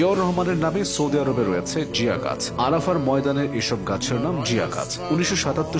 জিয়াউর রহমানের নামে সৌদি আরবে রয়েছে জিয়া গাছ। আরাফার ময়দানের এসব গাছের নাম জিয়া গাছ। উনিশশো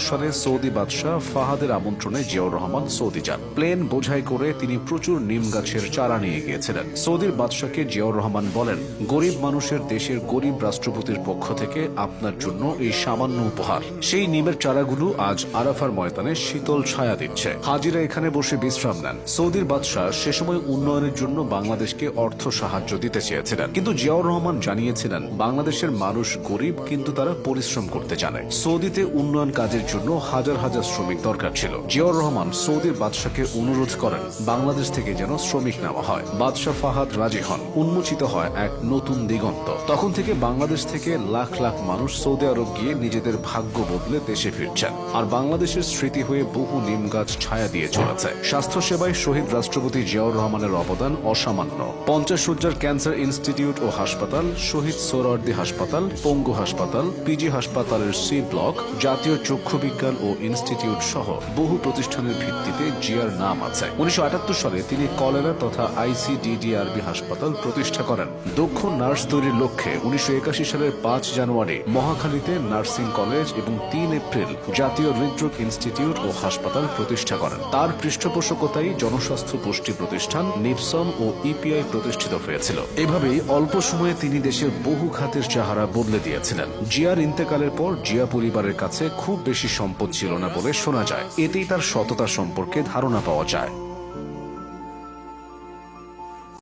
সালে সৌদি বাদশাহ ফাহাদের আমন্ত্রণে জিয়াউর রহমান সৌদি যান। প্লেন বোঝাই করে তিনি প্রচুর নিম গাছের চারা নিয়ে গিয়েছিলেন। সৌদির বাদশাকে জিয়াউর রহমান বলেন, গরিব মানুষের দেশের গরিব রাষ্ট্রপতির পক্ষ থেকে আপনার জন্য এই সামান্য উপহার। সেই নিমের চারাগুলো আজ আরাফার ময়দানে শীতল ছায়া দিচ্ছে। হাজিরা এখানে বসে বিশ্রাম নেন। সৌদির বাদশাহ সে সময় উন্নয়নের জন্য বাংলাদেশকে অর্থ সাহায্য দিতে চেয়েছিলেন। কিন্তু জিয়াউর রহমান জানিয়েছিলেন, বাংলাদেশের মানুষ গরিব কিন্তু তারা পরিশ্রম করতে জানে। সৌদিতে উন্নয়ন কাজের জন্য হাজার হাজার শ্রমিক দরকার ছিল। জিয়াউর রহমান সৌদির বাদশাকে অনুরোধ করেন, বাংলাদেশ থেকে যেন শ্রমিক নেওয়া হয়। বাদশাহ ফাহাদ রাজি হন। উন্মোচিত হয় এক নতুন দিগন্ত। তখন থেকে বাংলাদেশ থেকে লাখ লাখ মানুষ সৌদি আরব গিয়ে নিজেদের ভাগ্য বদলে দেশে ফিরছেন। আর বাংলাদেশের স্মৃতি হয়ে বহু নিম গাছ ছায়া দিয়ে চলেছে। স্বাস্থ্য সেবায় শহীদ রাষ্ট্রপতি জিয়াউর রহমানের অবদান অসামান্য। পঞ্চাশ সজ্জার ক্যান্সার ইনস্টিটিউট ও হাসপাতাল, শহীদ সোহরাওয়ার্দী হাসপাতাল, পঙ্গু হাসপাতাল, পিজি হাসপাতালের সি ব্লক, জাতীয় চক্ষু বিজ্ঞান ও ইনস্টিটিউট সহ বহু প্রতিষ্ঠানের ভিত্তিতে জিয়ার নাম আছে। উনিশশো সালে তিনি কলেরা তথা আইসিডিডিআরবি হাসপাতাল প্রতিষ্ঠা করেন। দক্ষ নার্স তৈরির লক্ষ্যে উনিশশো একাশি সালের পাঁচ জানুয়ারি মহাখালীতে নার্সিং কলেজ এবং তিন এপ্রিল জাতীয় হৃদরোগ ইনস্টিটিউট ও হাসপাতাল প্রতিষ্ঠা করেন। তার পৃষ্ঠপোষকতায় জনস্বাস্থ্য পুষ্টি প্রতিষ্ঠান, নিপসন ও ইপিআই প্রতিষ্ঠিত হয়েছিল। এভাবেই অল্প সময়ে তিনি দেশের বহু খাতের চেহারা বদলে দিয়েছিলেন। জিয়ার ইন্তেকালের পর জিয়া পরিবারের কাছে খুব বেশি সম্পদ ছিল না বলে শোনা যায়। এতেই তার সততা সম্পর্কে ধারণা পাওয়া যায়।